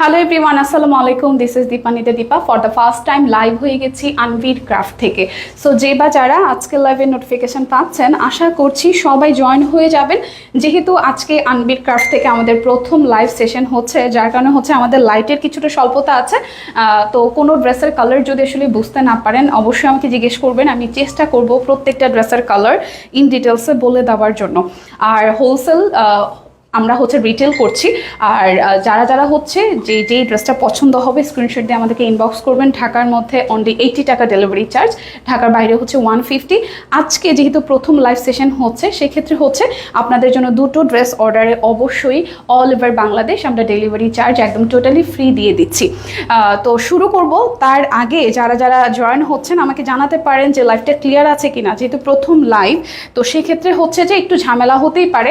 Hello everyone আসসালামু আলাইকুম this is দীপানিতে Dipa for the first time live হয়ে গেছি আনভির ক্রাফট থেকে। সো যে বা যারা আজকে লাইভের নোটিফিকেশন পাচ্ছেন, আশা করছি সবাই জয়েন হয়ে যাবেন। যেহেতু আজকে আনভির ক্রাফট থেকে আমাদের প্রথম লাইভ সেশন হচ্ছে, যার কারণে হচ্ছে আমাদের লাইটের কিছুটা স্বল্পতা আছে। তো কোনো ড্রেসের কালার যদি আসলে বুঝতে না পারেন, অবশ্যই আমাকে জিজ্ঞেস করবেন। আমি চেষ্টা করব প্রত্যেকটা ড্রেসের কালার ইন ডিটেলসে বলে দেওয়ার জন্য। আর হোলসেল আমরা হচ্ছে রিটেল করছি। আর যারা যারা হচ্ছে যে, যেই ড্রেসটা পছন্দ হবে স্ক্রিনশট দিয়ে আমাদেরকে ইনবক্স করবেন। ঢাকার মধ্যে অনলি এইটি টাকা ডেলিভারি চার্জ ঢাকার বাইরে হচ্ছে ওয়ান ফিফটি আজকে যেহেতু প্রথম লাইভ সেশন হচ্ছে, সেক্ষেত্রে হচ্ছে আপনাদের জন্য দুটো ড্রেস অর্ডারে অবশ্যই অল ওভার বাংলাদেশ আমরা ডেলিভারি চার্জ একদম টোটালি ফ্রি দিয়ে দিচ্ছি। তো শুরু করব। তার আগে যারা যারা জয়েন হচ্ছেন, আমাকে জানাতে পারেন যে লাইভটা ক্লিয়ার আছে কিনা। যেহেতু প্রথম লাইভ তো সেক্ষেত্রে হচ্ছে যে একটু ঝামেলা হতেই পারে।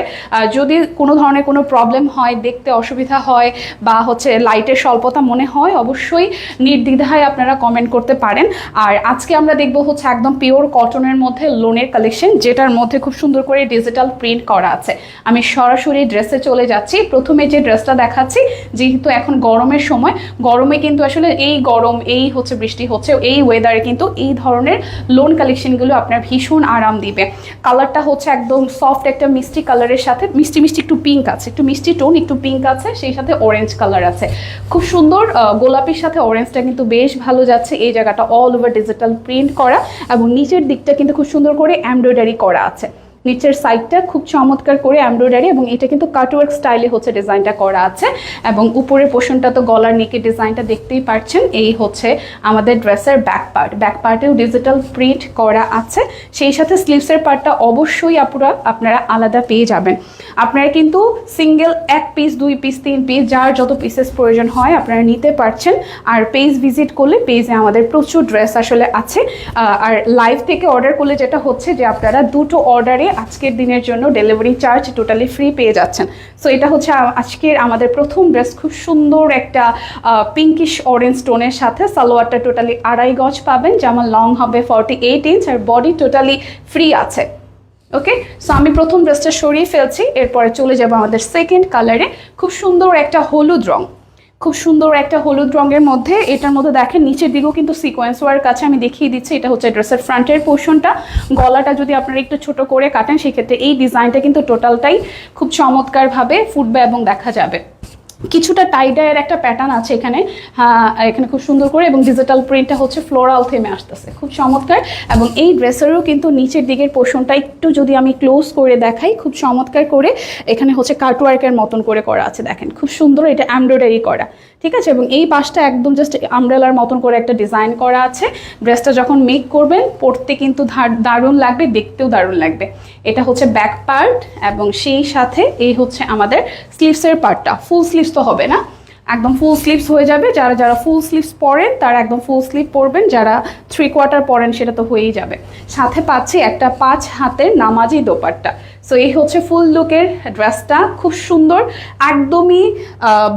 যদি কোনো ধরনের কোনো প্রবলেম হয়, দেখতে অসুবিধা হয় বা হচ্ছে লাইটের স্বল্পতা মনে হয়, অবশ্যই নির্দ্বিধায় আপনারা কমেন্ট করতে পারেন। আর আজকে আমরা দেখব হচ্ছে একদম পিওর কটনের মধ্যে লোনের কালেকশন যেটার মধ্যে খুব সুন্দর করে ডিজিটাল প্রিন্ট করা আছে। আমি সরাসরি ড্রেসে চলে যাচ্ছি। প্রথমে যে ড্রেসটা দেখাচ্ছি, যেহেতু এখন গরমের সময়, গরমে কিন্তু আসলে এই গরম, এই হচ্ছে বৃষ্টি হচ্ছে, এই ওয়েদারে কিন্তু এই ধরনের লোন কালেকশনগুলো আপনার ভীষণ আরাম দিবে। কালারটা হচ্ছে একদম সফট একটা, মিষ্টি কালারের সাথে, মিষ্টি মিষ্টি একটু পিঙ্ক আছে। একটু মিষ্টি টোন একটু পিঙ্ক আছে, সেই সাথে অরেঞ্জ কালার আছে। খুব সুন্দর গোলাপির সাথে অরেঞ্জটা কিন্তু বেশ ভালো যাচ্ছে। এই জায়গাটা অল ওভার ডিজিটাল প্রিন্ট করা এবং নিচের দিকটা কিন্তু খুব সুন্দর করে এমব্রয়ডারি করা আছে। নিচের সাইডটা খুব চমৎকার করে এমব্রয়ডারি এবং এটা কিন্তু কাটওয়ার্ক স্টাইলে হচ্ছে ডিজাইনটা করা আছে এবং উপরের পোষণটা তো গলার নিকের ডিজাইনটা দেখতেই পাচ্ছেন এই হচ্ছে আমাদের ড্রেসের ব্যাক পার্ট ব্যাক পার্টেও ডিজিটাল প্রিন্ট করা আছে। সেই সাথে স্লিভসের পার্টটা অবশ্যই আপুরা আপনারা আলাদা পেয়ে যাবেন। আপনারা কিন্তু সিঙ্গেল এক পিস দুই পিস তিন পিস যার যত পিসেস প্রয়োজন হয় আপনারা নিতে পারছেন। আর পেজ ভিজিট করলে পেজে আমাদের প্রচুর ড্রেস আসলে আছে। আর লাইভ থেকে অর্ডার করলে যেটা হচ্ছে যে আপনারা দুটো অর্ডারে আজকের দিনের জন্য ডেলিভারি চার্জ টোটালি ফ্রি পেয়ে যাচ্ছেন। সো এটা হচ্ছে আজকের আমাদের প্রথম ড্রেস খুব সুন্দর একটা পিঙ্কিশ অরেঞ্জ টোনের সাথে সালোয়ারটা টোটালি আড়াই গজ পাবেন যেমন লং হবে ফর্টি এইট ইঞ্চ আর বডি টোটালি ফ্রি আছে। ওকে সো আমি প্রথম ড্রেসটা সরিয়ে ফেলছি, এরপরে চলে যাব আমাদের সেকেন্ড কালারে খুব সুন্দর একটা হলুদ রং। খুব সুন্দর একটা হলুদ রঙের মধ্যে, এটার মধ্যে দেখেন নিচের দিকেও কিন্তু সিকোয়েন্স ওয়ার কাছে আমি দেখিয়ে দিচ্ছি, এটা হচ্ছে ড্রেসের ফ্রন্টের পোর্শনটা গলাটা যদি আপনারা একটু ছোট করে কাটেন, সেক্ষেত্রে এই ডিজাইনটা কিন্তু টোটালটাই খুব চমৎকারভাবে ফুটবে এবং দেখা যাবে। কিছুটা টাইডায়ের একটা প্যাটার্ন আছে এখানে। হ্যাঁ এখানে খুব সুন্দর করে এবং ডিজিটাল প্রিন্টটা হচ্ছে ফ্লোরাল থেমে আসতেছে। খুব চমৎকার। এবং এই ড্রেসেরও কিন্তু নিচের দিকের পোর্শনটা একটু যদি আমি ক্লোজ করে দেখাই, খুব চমৎকার করে এখানে হচ্ছে কার্টওয়ার্কের মতন করে করা আছে, দেখেন। খুব সুন্দর এটা এমব্রয়ডারি করা। ঠিক আছে? এবং এই পাশটা একদম জাস্ট আমব্রেলার মতন করে একটা ডিজাইন করা আছে। ড্রেসটা যখন মেক করবেন, পরতে কিন্তু দারুণ লাগবে, দেখতেও দারুণ লাগবে। এটা হচ্ছে ব্যাক পার্ট এবং সেই সাথে এই হচ্ছে আমাদের স্লিভসের পার্টটা ফুল স্লিভস তো হবে না। একদম ফুল স্লিভস হয়ে যাবে। যারা যারা ফুল স্লিভস পরেন, তারা একদম ফুল স্লিভ পরবেন। যারা থ্রি কোয়ার্টার পরেন, সেটা তো হয়েই যাবে। সাথে পাচ্ছি একটা পাঁচ হাতের নামাজি দোপাট্টা। সো এই হচ্ছে ফুল লুকের ড্রেসটা খুব সুন্দর, একদমই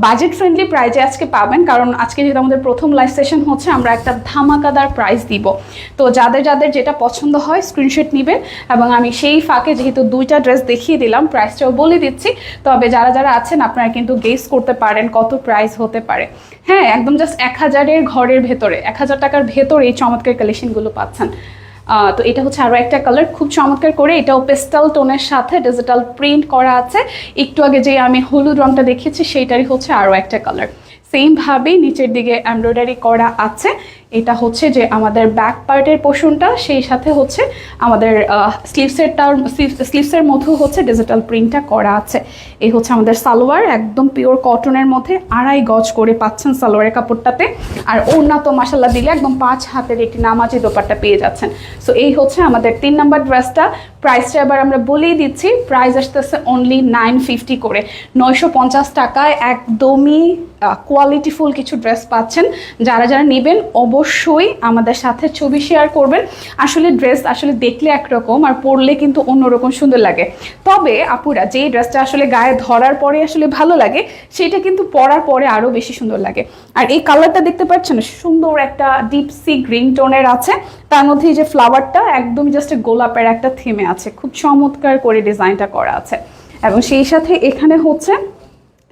বাজেট ফ্রেন্ডলি প্রাইজে আজকে পাবেন, কারণ আজকে যেহেতু আমাদের প্রথম লাইভ সেশন হচ্ছে, আমরা একটা ধামাকাদার প্রাইস দিব। তো যাদের যাদের যেটা পছন্দ হয় স্ক্রিনশট নেবেন, এবং আমি সেই ফাঁকে যেহেতু দুইটা ড্রেস দেখিয়ে দিলাম প্রাইসটাও বলে দিচ্ছি, তবে যারা যারা আছেন, আপনারা কিন্তু গেস করতে পারেন কত প্রাইস হতে পারে। হ্যাঁ একদম জাস্ট এক হাজারের ঘরের ভেতরে, এক হাজার টাকার ভেতরে এই চমৎকার কালেকশনগুলো পাচ্ছেন। তো এটা হচ্ছে আরও একটা কালার খুব চমৎকার করে এটাও পেস্টাল টোনের সাথে ডিজিটাল প্রিন্ট করা আছে। একটু আগে যে আমি হলুদ রঙটা দেখেছি, সেইটারই হচ্ছে আরও একটা কালার সেমভাবেই নিচের দিকে এমব্রয়ডারি করা আছে। এটা হচ্ছে যে আমাদের ব্যাক পার্টের পোর্শনটা সেই সাথে হচ্ছে আমাদের স্লিভসেরটার স্লিভসের মধ্যেও হচ্ছে ডিজিটাল প্রিন্টটা করা আছে। এই হচ্ছে আমাদের সালোয়ার, একদম পিওর কটনের মধ্যে আড়াই গজ করে পাচ্ছেন সালোয়ারের কাপড়টাতে। আর ওড়না তো মাসাল্লা দিলে একদম পাঁচ হাতের একটি নামাজি দোপাট্টা পেয়ে যাচ্ছেন। সো এই হচ্ছে আমাদের তিন নাম্বার ড্রেসটা প্রাইসটা এবার আমরা বলেই দিচ্ছি প্রাইস আসতেছে অনলি নাইন ফিফটি করে। নয়শো পঞ্চাশ টাকায় একদমই কোয়ালিটিফুল কিছু ড্রেস পাচ্ছেন। যারা যারা নেবেন অবশ্যই আমাদের সাথে ছবি শেয়ার করবেন। আসলে ড্রেস আসলে দেখলে একরকম আর পরলে কিন্তু অন্যরকম সুন্দর লাগে। তবে আপুরা, যেই ড্রেসটা আসলে গায়ে ধরার পরে আসলে ভালো লাগে, সেটা কিন্তু পরার পরে আরও বেশি সুন্দর লাগে। আর এই কালারটা দেখতে পাচ্ছেন, সুন্দর একটা ডিপ সি গ্রিন টোনের আছে। তার মধ্যে যে ফ্লাওয়ারটা একদম জাস্ট গোলাপের একটা থিমে আছে। খুব চমৎকার করে ডিজাইনটা করা আছে। এবং সেই সাথে এখানে হচ্ছে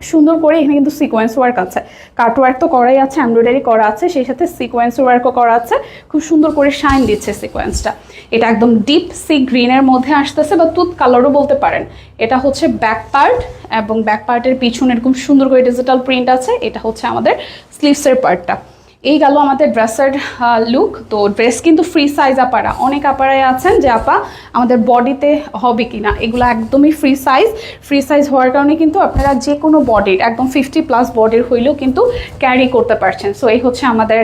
সুন্দর করে এখানে কিন্তু সিকোয়েন্স ওয়ার্ক আছে। কাট ওয়ার্ক তো করাই আছে এমব্রয়ডারি করা আছে, সেই সাথে সিকোয়েন্স ওয়ার্কও করা আছে। খুব সুন্দর করে শাইন দিচ্ছে সিকোয়েন্সটা এটা একদম ডিপ সি গ্রিনের মধ্যে আসতেছে বা তুত কালারও বলতে পারেন। এটা হচ্ছে ব্যাক পার্ট এবং ব্যাক পার্টের পিছনে এরকম সুন্দর করে ডিজিটাল প্রিন্ট আছে। এটা হচ্ছে আমাদের স্লিভসের পার্টটা এই গেল আমাদের ড্রেসের লুক তো ড্রেস কিন্তু ফ্রি সাইজ আপারা। অনেক আপারাই আছেন যে, আপা, আমাদের বডিতে হবে কি না এগুলো একদমই ফ্রি সাইজ ফ্রি সাইজ হওয়ার কারণে কিন্তু আপনারা যে কোনো বডির একদম ফিফটি প্লাস বডির হইলেও কিন্তু ক্যারি করতে পারছেন। সো এই হচ্ছে আমাদের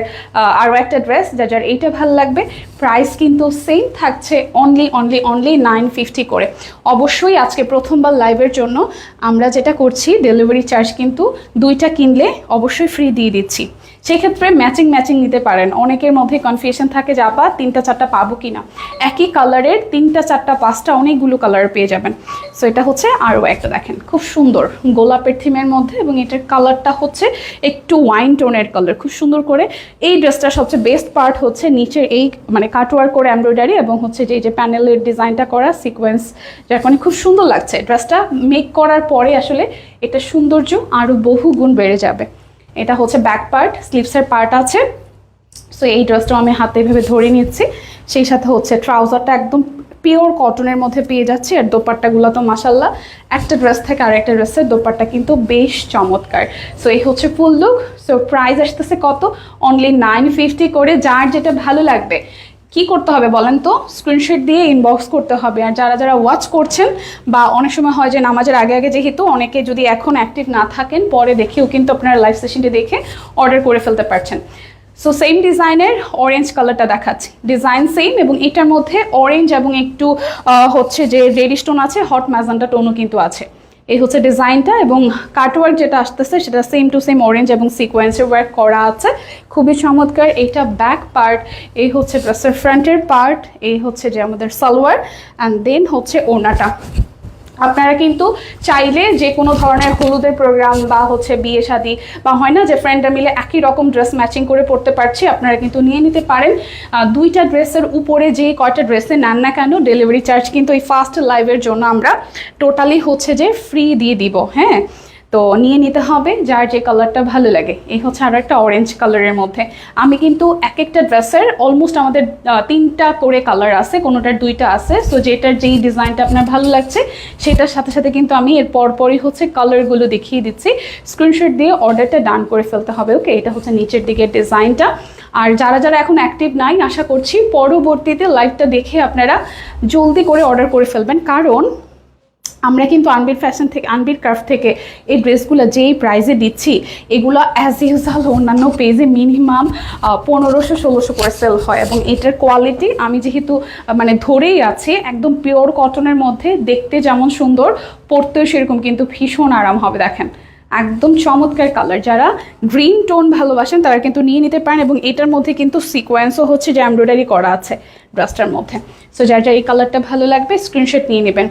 আরও একটা ড্রেস যা, যার এইটা ভালো লাগবে। প্রাইস কিন্তু সেম থাকছে only only only nine fifty করে। অবশ্যই আজকে প্রথমবার লাইভের জন্য আমরা যেটা করছি ডেলিভারি চার্জ কিন্তু দুইটা কিনলে অবশ্যই ফ্রি দিয়ে দিচ্ছি। সেক্ষেত্রে ম্যাচিং ম্যাচিং ম্যাচিং নিতে পারেন। অনেকের মধ্যে কনফিউশন থাকে যে, আপা, তিনটা, চারটা পাবো কি না একই কালারের তিনটা, চারটা, পাঁচটা অনেকগুলো কালার পেয়ে যাবেন। সো এটা হচ্ছে আরও একটা দেখেন, খুব সুন্দর গোলাপের থিমের মধ্যে এবং এটার কালারটা হচ্ছে একটু ওয়াইন টোনের কালার খুব সুন্দর করে। এই ড্রেসটার সবচেয়ে বেস্ট পার্ট হচ্ছে নিচের এই মানে কাটওয়ার করে এমব্রয়ডারি এবং হচ্ছে যে, এই যে প্যানেলের ডিজাইনটা করা সিকোয়েন্স যার কারণে খুব সুন্দর লাগছে। ড্রেসটা মেক করার পরে আসলে এটা সৌন্দর্য আরও বহু গুণ বেড়ে যাবে। এটা হচ্ছে ব্যাক পার্ট স্লিভসের পার্ট আছে। সো এই ড্রেসটাও আমি হাতে ভেবে ধরে নিচ্ছি। সেই সাথে হচ্ছে ট্রাউজারটা একদম পিওর কটনের মধ্যে পেয়ে যাচ্ছি আর দোপাট্টাগুলো তো মাসাল্লাহ একটা ড্রেস থেকে আর একটা ড্রেসের দোপাট্টা কিন্তু বেশ চমৎকার। সো এই হচ্ছে ফুল লুক সো প্রাইস আসতেছে কত? অনলি নাইন ফিফটি করে। যার যেটা ভালো লাগবে। কি করতে হবে বলেন তো? স্ক্রিনশট দিয়ে ইনবক্স করতে হবে। আর যারা যারা ওয়াচ করছেন বা অনেক সময় হয় যে নামাজের আগে আগে যেহেতু অনেকে যদি এখন অ্যাক্টিভ না থাকেন, পরে দেখেও কিন্তু আপনারা লাইভ সেশনটি দেখে অর্ডার করে ফেলতে পারছেন। সো সেম ডিজাইনের অরেঞ্জ কালারটা দেখাচ্ছি। ডিজাইন সেম এবং এটার মধ্যে অরেঞ্জ এবং একটু হচ্ছে যে রেড স্টোন আছে হট ম্যাজান্টা টোনও কিন্তু আছে। এই হচ্ছে ডিজাইনটা এবং কাটওয়ার্ক যেটা আসতেছে সেটা সেম টু সেম অরেঞ্জ এবং সিকোয়েন্সের ওয়ার্ক করা আছে। খুবই চমৎকার এইটা ব্যাক পার্ট এই হচ্ছে ড্রেসের ফ্রন্টের পার্ট এই হচ্ছে যে আমাদের সালোয়ার অ্যান্ড দেন হচ্ছে ওনাটা আপনারা কিন্তু চাইলে যে কোনো ধরনের হলুদের প্রোগ্রাম বা হচ্ছে বিয়ে শাদি বা হয় না যে ফ্রেন্ডরা মিলে একই রকম ড্রেস ম্যাচিং করে পড়তে পারছি, আপনারা কিন্তু নিয়ে নিতে পারেন। দুইটা ড্রেসের উপরে যে কয়টা ড্রেসে নেন না কেন ডেলিভারি চার্জ কিন্তু এই ফার্স্ট লাইভের জন্য আমরা টোটালি হচ্ছে যে ফ্রি দিয়ে দিব হ্যাঁ? তো নিয়ে নিতে হবে, যার যে কালারটা ভালো লাগে। এই হচ্ছে আরও একটা অরেঞ্জ কালারের মধ্যে। আমি কিন্তু এক একটা ড্রেসের অলমোস্ট আমাদের তিনটা করে কালার আছে কোনোটার দুইটা আছে। সো যেটার যেই ডিজাইনটা আপনার ভালো লাগছে, সেটার সাথে সাথে কিন্তু আমি এর পরপরই হচ্ছে কালারগুলো দেখিয়ে দিচ্ছি। স্ক্রিনশট দিয়ে অর্ডারটা ডান করে ফেলতে হবে ওকে এটা হচ্ছে নিচের দিকের ডিজাইনটা আর যারা যারা এখন অ্যাক্টিভ নাই, আশা করছি পরবর্তীতে লাইভটা দেখে আপনারা জলদি করে অর্ডার করে ফেলবেন। কারণ আমরা কিন্তু আনবির ফ্যাশন থেকে, আনবির কার্ভ থেকে এই ড্রেসগুলো যেই প্রাইজে দিচ্ছি, এগুলো অ্যাজ ইউজাল অন্যান্য পেজে মিনিমাম পনেরোশো, ষোলোশো করে সেল হয় এবং এটার কোয়ালিটি আমি যেহেতু মানে ধরেই আছি, একদম পিওর কটনের মধ্যে দেখতে যেমন সুন্দর, পরতেও সেরকম কিন্তু ভীষণ আরাম হবে, দেখেন। একদম চমৎকার কালার যারা গ্রিন টোন ভালোবাসেন, তারা কিন্তু নিয়ে নিতে পারেন এবং এটার মধ্যে কিন্তু সিকোয়েন্সও হচ্ছে যে এমব্রয়ডারি করা আছে ড্রেসটার মধ্যে। সো যার যার এই কালারটা ভালো লাগবে স্ক্রিনশট নিয়ে নেবেন।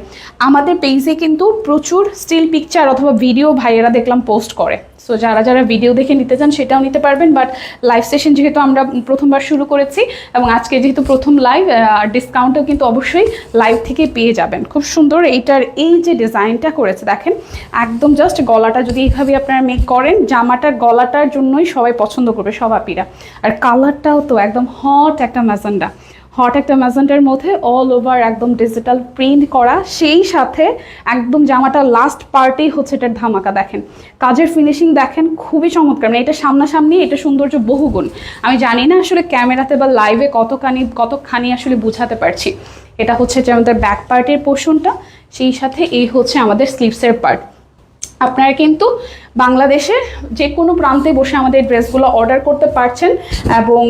আমাদের পেজে কিন্তু প্রচুর স্টিল পিকচার অথবা ভিডিও ভাইয়েরা দেখলাম পোস্ট করে। সো যারা যারা ভিডিও দেখে নিতে চান সেটাও নিতে পারবেন বাট লাইভ সেশন যেহেতু আমরা প্রথমবার শুরু করেছি এবং আজকে যেহেতু প্রথম লাইভ ডিসকাউন্টও কিন্তু অবশ্যই লাইভ থেকে পেয়ে যাবেন। খুব সুন্দর এইটার এই যে ডিজাইনটা করেছে, দেখেন, একদম জাস্ট গলাটা যদি এইভাবে আপনারা মেক করেন জামাটার গলাটার জন্যই সবাই পছন্দ করবে, সব আপিরা। আর কালারটাও তো একদম হট একটা ম্যাজেন্ডা হট একটা ম্যাজেন্টার মধ্যে অল ওভার একদম ডিজিটাল প্রিন্ট করা। সেই সাথে একদম জামাটার লাস্ট পার্টেই হচ্ছে এটার ধামাকা, দেখেন। কাজের ফিনিশিং দেখেন, খুবই চমৎকার। মানে এটা সামনাসামনি, এটা সৌন্দর্য বহুগুণ। আমি জানি না আসলে ক্যামেরাতে বা লাইভে কতখানি কতখানি আসলে বুঝাতে পারছি। এটা হচ্ছে যে আমাদের ব্যাক পার্টের পোর্শনটা সেই সাথে এই হচ্ছে আমাদের স্লিপসের পার্ট আপনারা কিন্তু বাংলাদেশে যে কোনো প্রান্তে বসে আমাদের ড্রেসগুলো অর্ডার করতে পারছেন এবং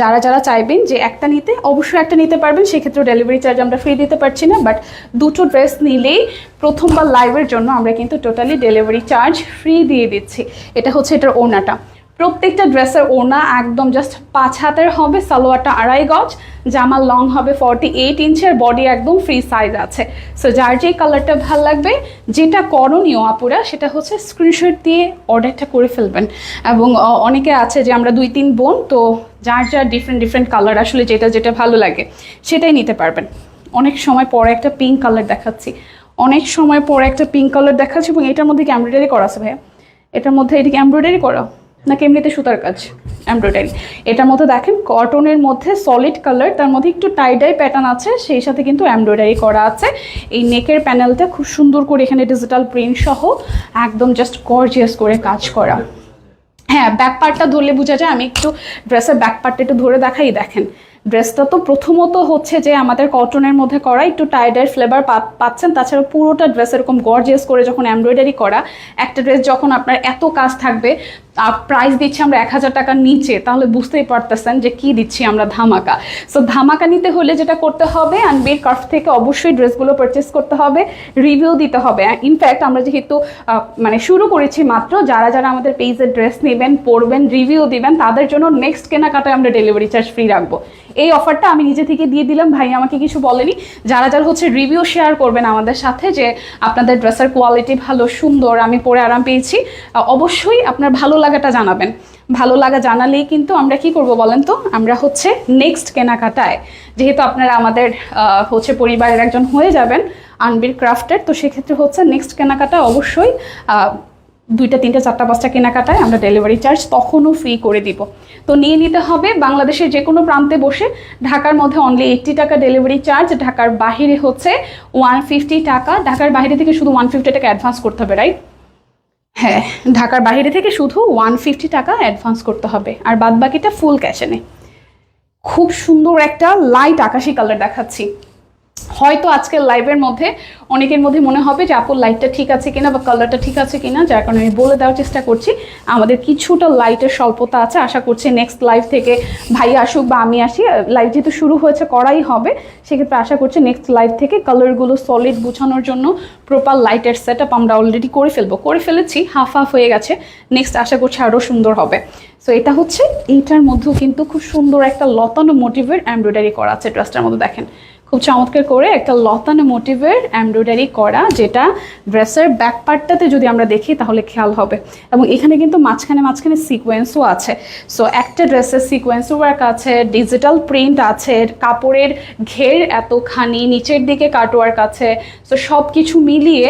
যারা যারা চাইবেন যে একটা নিতে, অবশ্যই একটা নিতে পারবেন। সেক্ষেত্রে ডেলিভারি চার্জ আমরা ফ্রি দিতে পারছি না বাট দুটো ড্রেস নিলেই প্রথমবার লাইভের জন্য আমরা কিন্তু টোটালি ডেলিভারি চার্জ ফ্রি দিয়ে দিচ্ছি। এটা হচ্ছে এটার ওনাটা প্রত্যেকটা ড্রেসের ওনা একদম জাস্ট পাঁচ হাতের হবে, সালোয়ারটা আড়াই গজ জামার লং হবে ফর্টি এইট ইঞ্চের বডি একদম ফ্রি সাইজ আছে। সো যার যে কালারটা ভালো লাগবে, যেটা করণীয় আপুরা, সেটা হচ্ছে স্ক্রিনশট দিয়ে অর্ডারটা করে ফেলবেন। এবং অনেকে আছে যে আমরা দুই তিন বোন, তো যার যার ডিফারেন্ট ডিফারেন্ট কালার আসলে যেটা যেটা ভালো লাগে, সেটাই নিতে পারবেন। অনেক সময় পরে একটা পিঙ্ক কালার দেখাচ্ছি। অনেক সময় পরে একটা পিঙ্ক কালার দেখাচ্ছি, এবং এটার মধ্যে কি এমব্রয়ডারি করা আছে ভাইয়া? এটার মধ্যে এদিকে এমব্রয়ডারি করা? নাকি এমনিতে সুতার কাজ, এমব্রয়ডারি। এটার মধ্যে দেখেন কটনের মধ্যে সলিড কালার তার মধ্যে একটু টাইডাই প্যাটার্ন আছে, সেই সাথে কিন্তু এমব্রয়ডারি করা আছে। এই নেকের প্যানেলটা খুব সুন্দর করে এখানে ডিজিটাল প্রিন্ট সহ একদম জাস্ট গর্জিয়াস করে কাজ করা। হ্যাঁ ব্যাক পার্টটা ধরলে বোঝা যায়, আমি একটু ড্রেসের ব্যাক পার্টটা একটু ধরে দেখাই, দেখেন। ড্রেসটা তো প্রথমত হচ্ছে যে আমাদের কটনের মধ্যে করা, একটু টাইডার ফ্লেভার পাচ্ছেন। তাছাড়া পুরোটা ড্রেস এরকম গর্জিয়াস করে যখন এমব্রয়ডারি করা, একটা ড্রেস যখন আপনার এত কাজ থাকবে প্রাইস দিচ্ছি আমরা এক হাজার টাকার নিচে, তাহলে বুঝতেই পারতেছেন যে কি দিচ্ছি আমরা ধামাকা। সো ধামাকা নিতে হলে যেটা করতে হবে আনবির কার্ফ থেকে অবশ্যই ড্রেসগুলো পারচেস করতে হবে রিভিউ দিতে হবে। ইনফ্যাক্ট আমরা যেহেতু মানে শুরু করেছি মাত্র, যারা যারা আমাদের পেজের ড্রেস নেবেন, পরবেন রিভিউ দিবেন, তাদের জন্য নেক্সট কেনাকাটায় আমরা ডেলিভারি চার্জ ফ্রি রাখব। এই অফারটা আমি নিজে থেকে দিয়ে দিলাম। ভাই আমাকে কিছু বলেনি। যারা যারা হচ্ছে রিভিউ শেয়ার করবেন আমাদের সাথে যে আপনাদের ড্রেসের কোয়ালিটি ভালো, সুন্দর, আমি পরে আরাম পেয়েছি। অবশ্যই আপনার ভালো লাগাটা জানাবেন। ভালো লাগা জানালেই কিন্তু আমরা কি করব বলেন তো? আমরা হচ্ছে নেক্সট কেনাকাটায়। যেহেতু আপনারা আমাদের হচ্ছে পরিবারের একজন হয়ে যাবেন, আনবির ক্রাফটের তো সেক্ষেত্রে হচ্ছে নেক্সট কেনাকাটা অবশ্যই দুইটা, তিনটা, চারটা পাঁচটা কেনাকাটায় আমরা ডেলিভারি চার্জ তখনও ফ্রি করে দিব। তো নিয়ে নিতে হবে বাংলাদেশের যে কোনো প্রান্তে বসে। ঢাকার মধ্যে অনলি এইট্টি টাকা ডেলিভারি চার্জ ঢাকার বাহিরে হচ্ছে ওয়ান ফিফটি টাকা। ঢাকার বাইরে থেকে শুধু ওয়ান ফিফটি টাকা অ্যাডভান্স করতে হবে রাইট হ্যাঁ ঢাকার বাইরে থেকে শুধু ওয়ান ফিফটি টাকা অ্যাডভান্স করতে হবে। আর বাদ বাকিটা ফুল ক্যাশে খুব সুন্দর একটা লাইট আকাশি কালার দেখাচ্ছি। হয়তো আজকের লাইভের মধ্যে অনেকের মধ্যে মনে হবে যে আপুর লাইটটা ঠিক আছে কিনা বা কালারটা ঠিক আছে কিনা, যার কারণে আমি বলে দেওয়ার চেষ্টা করছি। আমাদের কিছুটা লাইটের স্বল্পতা আছে, আশা করছি নেক্সট লাইভ থেকে ভাই আসুক বা আমি আসি লাইভ যেহেতু শুরু হয়েছে, করাই হবে। সেক্ষেত্রে আশা করছি নেক্সট লাইভ থেকে কালারগুলো সলিড বোঝানোর জন্য প্রপার লাইটের সেট আমরা অলরেডি করে ফেলব। করে ফেলেছি হাফ হাফ হয়ে গেছে। নেক্সট আশা করছি আরও সুন্দর হবে। সো এটা হচ্ছে, এইটার মধ্যেও কিন্তু খুব সুন্দর একটা লতানো মোটিভের এমব্রয়ডারি করা আছে। ড্রেসটার মধ্যে দেখেন। খুব চমৎকার করে একটা লতানো মোটিভের এমব্রয়ডারি করা, যেটা ড্রেসের ব্যাক পার্টটাতে যদি আমরা দেখি তাহলে খেয়াল হবে। এবং এখানে কিন্তু মাঝখানে মাঝখানে সিকোয়েন্সও আছে। সো একটা ড্রেসের সিকোয়েন্স ওয়ার্ক আছে ডিজিটাল প্রিন্ট আছে, কাপড়ের ঘের এতখানি, নিচের দিকে কাটওয়ার্ক আছে। সো সব কিছু মিলিয়ে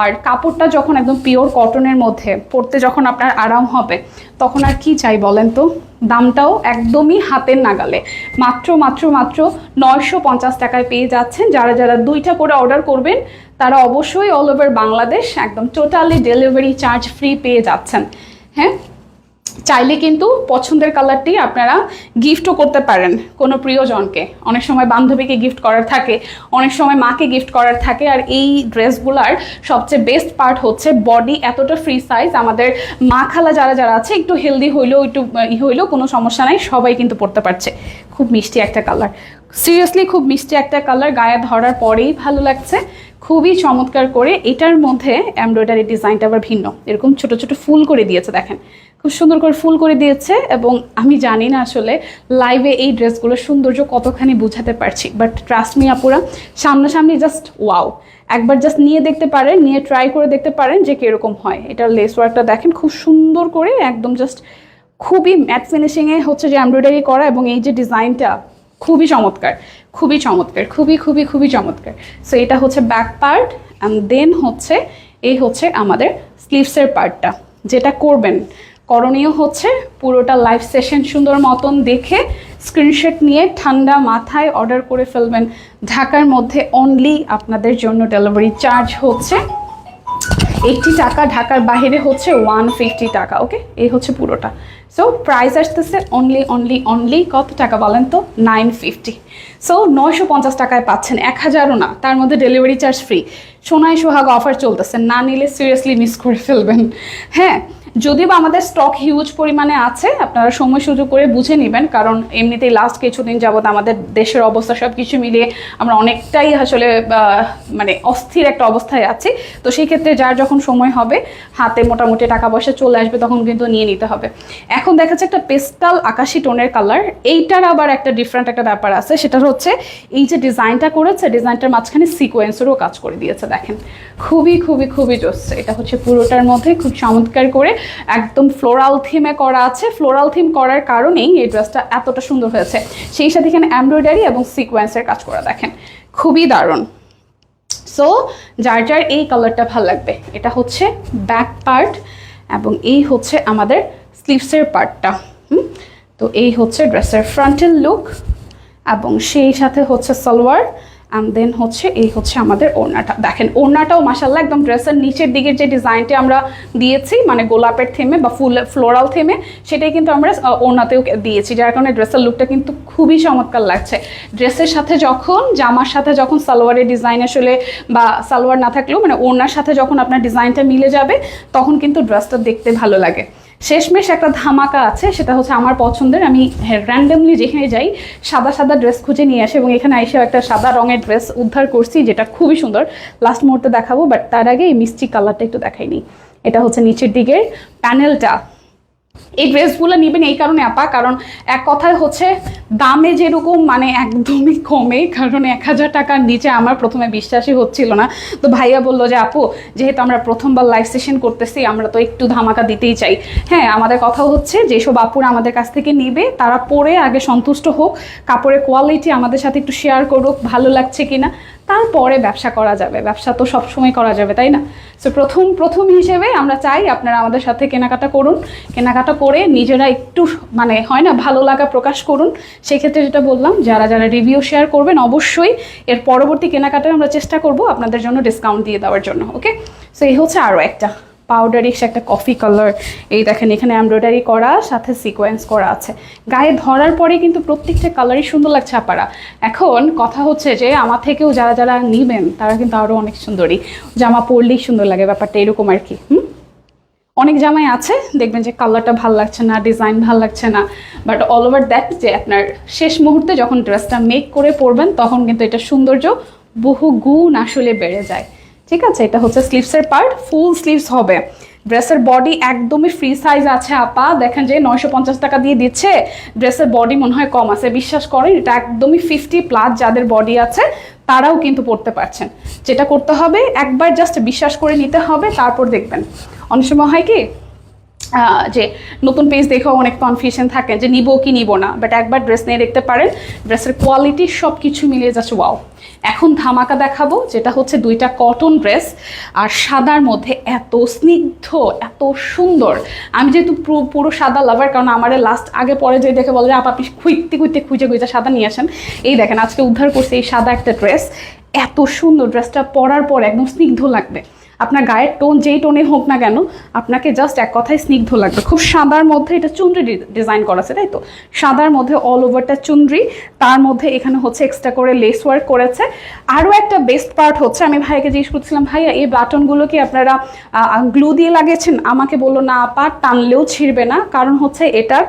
আর কাপড়টা যখন একদম পিওর কটনের মধ্যে পরতে যখন আপনার আরাম হবে, তখন আর কি চাই বলেন তো? দামটাও একদমই হাতের নাগালে। মাত্র মাত্র মাত্র নয়শো পঞ্চাশ টাকায় পেয়ে যাচ্ছেন। যারা যারা দুইটা করে অর্ডার করবেন, তারা অবশ্যই অল ওভার বাংলাদেশ একদম টোটালি ডেলিভারি চার্জ ফ্রি পেয়ে যাচ্ছেন। হ্যাঁ? চাইলে কিন্তু পছন্দের কালারটি আপনারা গিফটও করতে পারেন কোনো প্রিয়জনকে। অনেক সময় বান্ধবীকে গিফট করার থাকে, অনেক সময় মাকে গিফট করার থাকে, আর এই ড্রেসগুলার সবচেয়ে বেস্ট পার্ট হচ্ছে বডি এতটা ফ্রি সাইজ আমাদের মা খালা যারা যারা আছে, একটু হেলদি হইলেও, একটু, ই হইলেও কোনো সমস্যা নাই, সবাই কিন্তু পড়তে পারছে। খুব মিষ্টি একটা কালার সিরিয়াসলি খুব মিষ্টি একটা কালার গায়ে ধরার পরেই ভালো লাগছে। খুবই চমৎকার করে এটার মধ্যে এমব্রয়ডারি ডিজাইনটা আবার ভিন্ন। এরকম ছোট ছোট ফুল করে দিয়েছে, দেখেন। খুব সুন্দর করে ফুল করে দিয়েছে এবং আমি জানি না আসলে লাইভে এই ড্রেসগুলোর সৌন্দর্য কতখানি বোঝাতে পারছি। বাট ট্রাস্ট মি আপুরা, সামনাসামনি জাস্ট ওয়াও একবার জাস্ট নিয়ে দেখতে পারেন, নিয়ে ট্রাই করে দেখতে পারেন যে কীরকম হয়। এটার লেস ওয়ার্কটা দেখেন, খুব সুন্দর করে একদম জাস্ট খুবই ম্যাট ফিনিশিংয়ে হচ্ছে যে এমব্রয়ডারি করা এবং এই যে ডিজাইনটা খুবই চমৎকার খুবই চমৎকার, খুবই খুবই খুবই চমৎকার। সো এটা হচ্ছে ব্যাক পার্ট অ্যান্ড দেন হচ্ছে, এই হচ্ছে আমাদের স্লিভসের পার্টটা যেটা করবেন। করণীয় হচ্ছে পুরোটা লাইভ সেশন সুন্দর মতন দেখে স্ক্রিনশট নিয়ে ঠান্ডা মাথায় অর্ডার করে ফেলবেন। ঢাকার মধ্যে অনলি আপনাদের জন্য ডেলিভারি চার্জ হচ্ছে এইটটি টাকা, ঢাকার বাইরে হচ্ছে ওয়ান ফিফটি টাকা ওকে এই হচ্ছে পুরোটা। সো প্রাইস আসতেছে অনলি অনলি অনলি কত টাকা বলেন তো? নাইন ফিফটি সো নয়শো পঞ্চাশ টাকায় পাচ্ছেন, এক হাজারও না, তার মধ্যে delivery charge free Sonai Sohag offer চলতেছে, না নিলে সিরিয়াসলি মিস করে ফেলবেন। হ্যাঁ যদিও আমাদের স্টক হিউজ পরিমাণে আছে, আপনারা সময় সুযোগ করে বুঝে নেবেন, কারণ এমনিতেই লাস্ট কিছুদিন যাবত আমাদের দেশের অবস্থা সব কিছু মিলিয়ে আমরা অনেকটাই আসলে মানে অস্থির একটা অবস্থায় আছি। তো সেই ক্ষেত্রে যার যখন সময় হবে, হাতে মোটামুটি টাকা পয়সা চলে আসবে, তখন কিন্তু নিয়ে নিতে হবে। এখন দেখা যাচ্ছে একটা পেস্টাল আকাশি টোনের কালার এইটার আবার একটা ডিফারেন্ট একটা ব্যাপার আছে, সেটা হচ্ছে এই যে ডিজাইনটা করেছে ডিজাইনটার মাঝখানে সিকোয়েন্সেরও কাজ করে দিয়েছে দেখেন। খুবই খুবই খুবই জোস এটা হচ্ছে পুরোটার মধ্যে খুব চমৎকার করে একদম ফ্লোরাল থিমে করা আছে। ফ্লোরাল থিম করার কারণেই এই ড্রেসটা এতটা সুন্দর হয়েছে। সেই সাথে এখানে এমব্রয়ডারি এবং সিকোয়েন্সের কাজ করা, দেখেন। খুবই দারুণ। সো যার যার এই কালারটা ভালো লাগবে, এটা হচ্ছে ব্যাক পার্ট এবং এই হচ্ছে আমাদের স্লিভসের পার্টটা হুম? তো এই হচ্ছে ড্রেসের ফ্রন্টের লুক এবং সেই সাথে হচ্ছে সালোয়ার অ্যান্ড দেন হচ্ছে, এই হচ্ছে আমাদের ওড়নাটা। দেখেন, ওড়নাটাও মাসাল্লাহ একদম ড্রেসের নিচের দিকের যে ডিজাইনটা আমরা দিয়েছি মানে গোলাপের থেমে বা ফুল ফ্লোরাল থেমে সেটাই কিন্তু আমরা ওড়নাতেও দিয়েছি, যার কারণে ড্রেসের লুকটা কিন্তু খুবই চমৎকার লাগছে। ড্রেসের সাথে যখন, জামার সাথে যখন সালোয়ারের ডিজাইন আসলে বা সালোয়ার না থাকলেও মানে ওড়নার সাথে যখন আপনার ডিজাইনটা মিলে যাবে, তখন কিন্তু ড্রেসটা দেখতে ভালো লাগে। শেষমেশ একটা ধামাকা আছে, সেটা হচ্ছে আমার পছন্দের। আমি র্যান্ডমলি যেখানে যাই, সাদা সাদা ড্রেস খুঁজে নিয়ে আসি এবং এখানে এসেও একটা সাদা রঙের ড্রেস উদ্ধার করছি, যেটা খুবই সুন্দর। লাস্ট মুহূর্তে দেখাবো বাট তার আগে এই মিষ্টি কালারটা একটু দেখাইনি এটা হচ্ছে নিচের দিকের প্যানেলটা এই ড্রেসগুলো নেবেন এই কারণে, আপা, কারণ এক কথায় হচ্ছে দামে যেরকম মানে একদমই কমে, কারণ এক হাজার টাকার নিচে আমার প্রথমে বিশ্বাসই হচ্ছিল না। তো ভাইয়া বলল যে, আপু, যেহেতু আমরা প্রথমবার লাইভ সেশন করতেছি, আমরা তো একটু ধামাকা দিতেই চাই। হ্যাঁ আমাদের কথা হচ্ছে যেসব আপুরা আমাদের কাছ থেকে নিবে, তারা পরে আগে সন্তুষ্ট হোক, কাপড়ের কোয়ালিটি আমাদের সাথে একটু শেয়ার করুক, ভালো লাগছে কিনা। তারপরে ব্যবসা করা যাবে। ব্যবসা তো সবসময় করা যাবে, তাই না? সো প্রথম প্রথম হিসেবে আমরা চাই আপনারা আমাদের সাথে কেনাকাটা করুন। কেনাকাটা করে নিজেরা একটু মানে হয় না, ভালো লাগা প্রকাশ করুন। সেক্ষেত্রে যেটা বললাম, যারা যারা রিভিউ শেয়ার করবেন, অবশ্যই এর পরবর্তী কেনাকাটায় আমরা চেষ্টা করব আপনাদের জন্য ডিসকাউন্ট দিয়ে দেওয়ার জন্য ওকে সো এই হচ্ছে আরও একটা। পাউডারিশ একটা কফি কালার এই দেখেন এখানে এমব্রয়ডারি করা, সাথে সিকোয়েন্স করা আছে। গায়ে ধরার পরে কিন্তু প্রত্যেকটা কালারই সুন্দর লাগছে আপারা। এখন কথা হচ্ছে যে, আমার থেকেও যারা যারা নিবেন, তারা কিন্তু আরও অনেক সুন্দরী। জামা পরলেই সুন্দর লাগে ব্যাপারটা, এরকম আর কি, হুম? অনেক জামাই আছে, দেখবেন যে কালারটা ভালো লাগছে না ডিজাইন ভালো লাগছে না বাট অল ওভার দ্যাট যে আপনার শেষ মুহূর্তে যখন ড্রেসটা মেক করে পরবেন, তখন কিন্তু এটা সৌন্দর্য বহু গুণ আসলে বেড়ে যায়। ঠিক আছে? এটা হচ্ছে স্লিভসের পার্ট ফুল স্লিভস হবে। ড্রেসের বডি একদমই ফ্রি সাইজ আছে, আপা। দেখেন যে নয়শো পঞ্চাশ টাকা দিয়ে দিচ্ছে। ড্রেসের বডি মনে হয় কম আছে। বিশ্বাস করেন, এটা একদমই ফিফটি প্লাস যাদের বডি আছে, তারাও কিন্তু পড়তে পারছেন। যেটা করতে হবে, একবার জাস্ট বিশ্বাস করে নিতে হবে, তারপর দেখবেন। অনেক সময় হয় কি যে নতুন পেজ দেখেও অনেক কনফিউশন থাকে যে নিব কি নিব না। বাট একবার ড্রেস নিয়ে দেখতে পারেন ড্রেসের কোয়ালিটি সব কিছু মিলিয়ে যাচ্ছে ওয়াও এখন ধামাকা দেখাবো, যেটা হচ্ছে দুইটা কটন ড্রেস আর সাদার মধ্যে এত স্নিগ্ধ, এত সুন্দর। আমি যেহেতু পুরো- সাদা লাভার কারণ আমার লাস্ট আগে পরে যে দেখে বলে যে, আপা, আপনি খুঁজতে খুঁজতে, খুঁজে খুঁজে সাদা নিয়ে আসেন। এই দেখেন, আজকে উদ্ধার করছে এই সাদা একটা ড্রেস এত সুন্দর ড্রেসটা পরার পর একদম স্নিগ্ধ লাগবে। আপনার গায়ের টোন যেই টোনে হোক না কেন, আপনাকে জাস্ট এক কথায় স্নিগ্ধ লাগবে। খুব সাদার মধ্যে এটা চুনরি ডিজাইন করা আছে, তাই তো? সাদার মধ্যে অল ওভারটা চুনরি, তার মধ্যে এখানে হচ্ছে এক্সট্রা করে লেস ওয়ার্ক করেছে। আরও একটা বেস্ট পার্ট হচ্ছে, আমি ভাইকে জিজ্ঞেস করছিলাম, ভাইয়া, এই বাটনগুলো কি আপনারা গ্লু দিয়ে লাগিয়েছেন? আমাকে বলল, না আপা, টানলেও ছিঁড়বে না। কারণ হচ্ছে এটার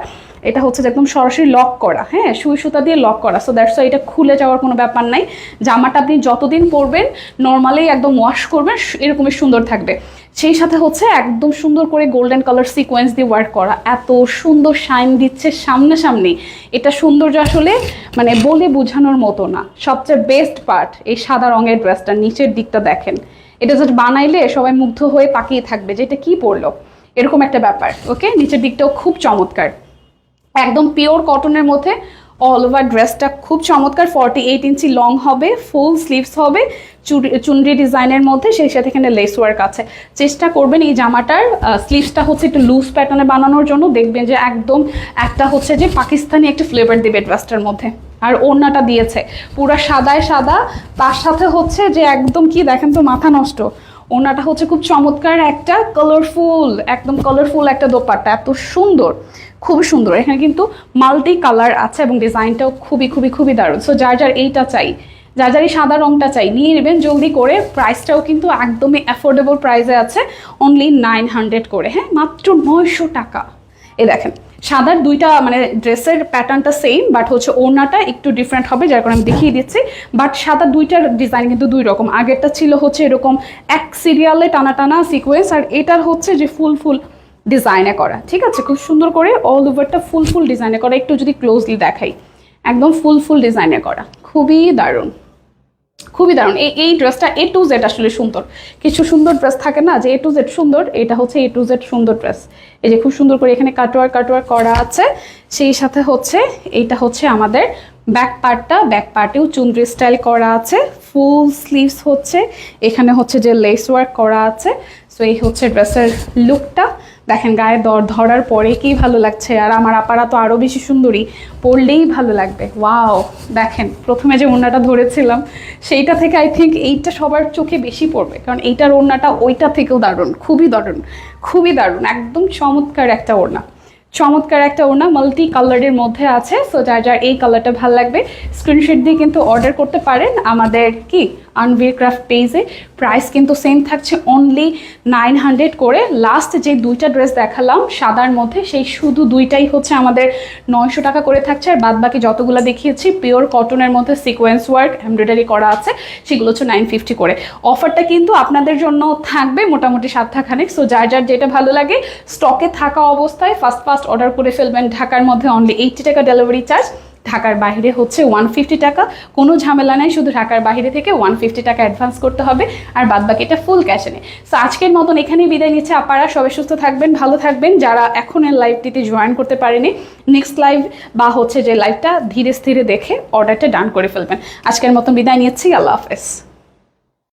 এটা হচ্ছে যে একদম সরাসরি লক করা হ্যাঁ? সুই সুতা দিয়ে লক করা। সো দ্যাটস এটা খুলে যাওয়ার কোনো ব্যাপার নাই। জামাটা আপনি যতদিন পরবেন নর্মালি একদম ওয়াশ করবেন এরকমই সুন্দর থাকবে। সেই সাথে হচ্ছে একদম সুন্দর করে গোল্ডেন কালার সিকোয়েন্স দিয়ে ওয়ার্ক করা। এত সুন্দর শাইন দিচ্ছে সামনে সামনে এটা সৌন্দর্য আসলে মানে বলে বোঝানোর মতো না। সবচেয়ে বেস্ট পার্ট এই সাদা রঙের ড্রেসটা নিচের দিকটা দেখেন। এটা জাস্ট বানাইলে সবাই মুগ্ধ হয়ে তাকিয়ে থাকবে যে এটা কী পরলো। এরকম একটা ব্যাপার ওকে নিচের দিকটাও খুব চমৎকার। একদম পিওর কটনের মধ্যে অল ওভার ড্রেসটা খুব চমৎকার ফর্টি এইট ইঞ্চি লং হবে ফুল স্লিভস হবে, চুরি, চুনরি ডিজাইনের মধ্যে, সেই সাথে এখানে লেস ওয়ার্ক আছে। চেষ্টা করবেন এই জামাটার স্লিভসটা হচ্ছে একটু লুজ প্যাটার্নে বানানোর জন্য, দেখবেন যে একদম একটা হচ্ছে যে পাকিস্তানি একটা ফ্লেভার দেবে ড্রেসটার মধ্যে। আর ওড়নাটা দিয়েছে। পুরা সাদায় সাদা, তার সাথে হচ্ছে যে একদম কি দেখেন তো, মাথা নষ্ট। ওনাটা হচ্ছে খুব চমৎকার একটা কালারফুল একদম কালারফুল একটা দোপাট্টা। এত সুন্দর খুব সুন্দর। এখানে কিন্তু মাল্টি কালার আছে এবং ডিজাইনটাও খুবই খুবই খুবই দারুণ। সো যার যার এইটা চাই, যার যার এই সাদা রংটা চাই, নিয়ে নেবেন জলদি করে। প্রাইসটাও কিন্তু একদমই অ্যাফোর্ডেবল প্রাইসে আছে। অনলি নাইন হান্ড্রেড করে হ্যাঁ? মাত্র নয়শো টাকা। এ দেখেন সাদার দুইটা মানে ড্রেসের প্যাটার্নটা সেম বাট হচ্ছে ওড়নাটা একটু ডিফারেন্ট হবে, যার কারণে আমি দেখিয়ে দিচ্ছি। বাট সাদা দুইটার ডিজাইন কিন্তু দুই রকম। আগেরটা ছিল হচ্ছে এরকম এক সিরিয়ালে টানা টানা সিকোয়েন্স আর এটার হচ্ছে যে ফুল ফুল ডিজাইনে করা। ঠিক আছে? খুব সুন্দর করে অল ওভারটা ফুল ফুল ডিজাইনে করা। একটু যদি ক্লোজলি দেখাই। একদম ফুল ফুল ডিজাইনে করা। খুবই দারুণ। খুবই দারুণ। এই এই ড্রেসটা এ টু জেড আসলে সুন্দর। কিছু সুন্দর ড্রেস থাকে না যে এ টু জেড সুন্দর, এটা হচ্ছে এ টু জেড সুন্দর ড্রেস। এই যে খুব সুন্দর করে এখানে কাটোয়ার কাটোয়ার করা আছে। সেই সাথে হচ্ছে, এইটা হচ্ছে আমাদের ব্যাক পার্টটা ব্যাক পার্টেও চুনরি স্টাইল করা আছে। ফুল স্লিভস হচ্ছে। এখানে হচ্ছে যে লেস ওয়ার্ক করা আছে। সো এই হচ্ছে ড্রেসের লুকটা দেখেন গায়ে দর ধরার পরে কি ভালো লাগছে? আর আমার আপারা তো আরও বেশি সুন্দরী, পরলেই ভালো লাগবে। ওয়াও, দেখেন, প্রথমে যে ওড়নাটা ধরেছিলাম, সেইটা থেকে আই থিঙ্ক এইটা সবার চোখে বেশি পড়বে। কারণ এইটার ওড়নাটা ওইটা থেকেও দারুণ, খুবই দারুণ খুবই দারুণ, একদম চমৎকার একটা ওড়না। চমৎকার একটা ওড়না মাল্টি কালারের মধ্যে আছে সো যার যার এই কালারটা ভালো লাগবে স্ক্রিনশট দিয়ে কিন্তু অর্ডার করতে পারেন আমাদের কি? আনভির ক্রাফট পেজে প্রাইস কিন্তু সেম থাকছে অনলি নাইন হান্ড্রেড করে। লাস্ট যে দুইটা ড্রেস দেখালাম, সাদার মধ্যে, সেই শুধু দুইটাই হচ্ছে আমাদের নয়শো টাকা করে থাকছে। আর বাদ বাকি যতগুলো দেখিয়েছি পিওর কটনের মধ্যে সিকোয়েন্স ওয়ার্ক এমব্রয়ডারি করা আছে, সেগুলো হচ্ছে নাইন ফিফটি করে। অফারটা কিন্তু আপনাদের জন্য থাকবে মোটামুটি সাতটাখানেক সো যার যার যেটা ভালো লাগে স্টকে থাকা অবস্থায় ফার্স্ট ফার্স্ট অর্ডার করে ফেলবেন ঢাকার মধ্যে অনলি এইটটি টাকা ডেলিভারি চার্জ ঢাকার বাইরে হচ্ছে ওয়ান ফিফটি টাকা। কোনো ঝামেলা নাই, শুধু ঢাকার বাইরে থেকে ওয়ান ফিফটি টাকা অ্যাডভান্স করতে হবে আর বাদ বাকিটা ফুল ক্যাশে নেই। সো আজকের মতন এখানেই বিদায় নিচ্ছে। আপনারা সবাই সুস্থ থাকবেন, ভালো থাকবেন। যারা এখন এর লাইভটিতে জয়েন করতে পারেনি নেক্সট লাইভ বা হচ্ছে যে লাইভটা ধীরে স্থিরে দেখে অর্ডারটা ডান করে ফেলবেন। আজকের মতন বিদায় নিচ্ছি। আল্লাহ হাফেজ।